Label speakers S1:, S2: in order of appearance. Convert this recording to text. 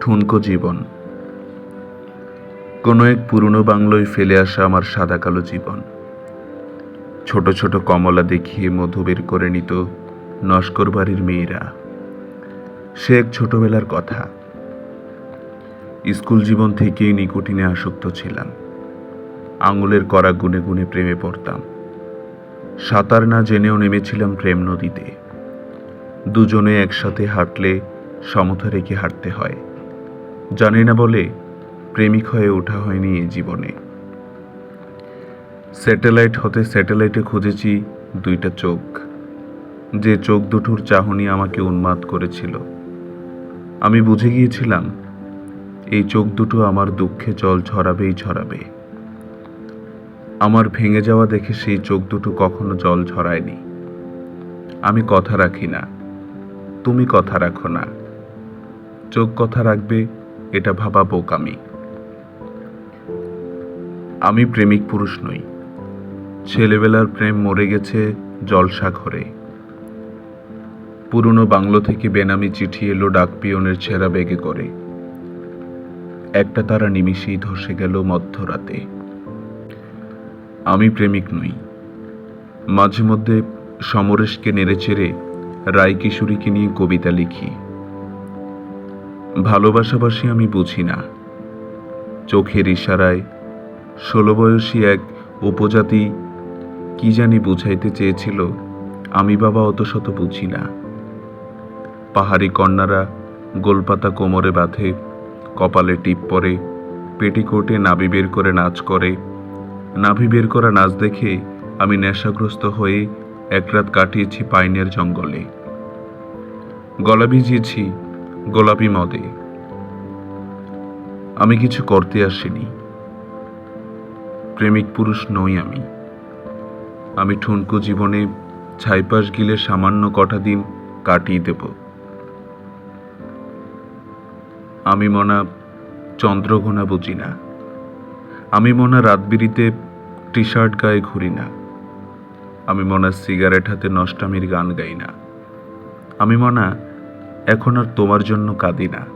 S1: ঠুনকো জীবন। কোনো এক পুরনো বাংলোয় ফেলে আসা আমার সাদা কালো জীবন। ছোট ছোট কমলা দেখিয়ে মধু বের করে নিত নস্কর বাড়ির মেয়েরা। সে এক ছোটবেলার কথা। স্কুল জীবন থেকেই নিকোটিনে আসক্ত ছিলাম। আঙুলের করা গুনে গুনে প্রেমে পড়তাম। সাঁতার না জেনেও নেমেছিলাম প্রেম নদীতে। দুজনে একসাথে হাঁটলে সমতা রেখে হাঁটতে হয়। জানি না বলে প্রেমিক হয়ে ওঠা হয়নি এ জীবনে। স্যাটেলাইট হতে স্যাটেলাইটে খুঁজেছি দুইটা চোখ। যে চোখ দুটোর চাহনি আমাকে উন্মাদ করেছিল। আমি বুঝে গিয়েছিলাম, এই চোখ দুটো আমার দুঃখে জল ছড়াবেই ছড়াবে আমার ভেঙে যাওয়া দেখে সেই চোখ দুটো কখনো জল ছড়ায়নি আমি কথা রাখি না, তুমি কথা রাখো না। চোখ কথা রাখবে এটা ভাবা বোকামি আমি প্রেমিক পুরুষ নই। ছেলেবেলার প্রেম মরে গেছে জলসাঘরে। পুরনো বাংলো থেকে বেনামি চিঠি এলো ডাক পিয়নের ছেঁড়া বেগে করে। একটা তারা নিমিষেই ধসে গেল মধ্যরাতে। আমি প্রেমিক নই। মাঝে মধ্যে সমরেশকে নেড়েচেড়ে রায় কিশোরীকে নিয়ে কবিতা লিখি। ভালোবাসাবাসি আমি বুঝি না। চোখের ইশারায় ষোলো বয়সী এক উপজাতি কি জানি বুঝাইতে চেয়েছিল, আমি বাবা অত শত বুঝি না। পাহাড়ি কন্যারা গোলপাতা কোমরে বাঁধে, কপালে টিপ পরে, পেটিকোটে নাবি বের করে নাচ করে। নাভি বের করা নাচ দেখে আমি নেশাগ্রস্ত হয়ে এক রাত কাটিয়েছি পাইনের জঙ্গলে। গলা ভিজিয়েছি গোলাপি মদে। আমি কিছু করতে আসিনি। প্রেমিক পুরুষ নই আমি। আমি ঠুনকো জীবনে ছাইপাশ গিলে সামান্য কটা দিন কাটিয়ে দেব। আমি মনা চন্দ্রঘোনা বুঝি না। আমি মনা রাতবিরিতে টি শার্ট গায়ে ঘুরি না। আমি মনা সিগারেট হাতে নষ্টামির গান গাই না। আমি মনা এখন আর তোমার জন্য কাঁদি না।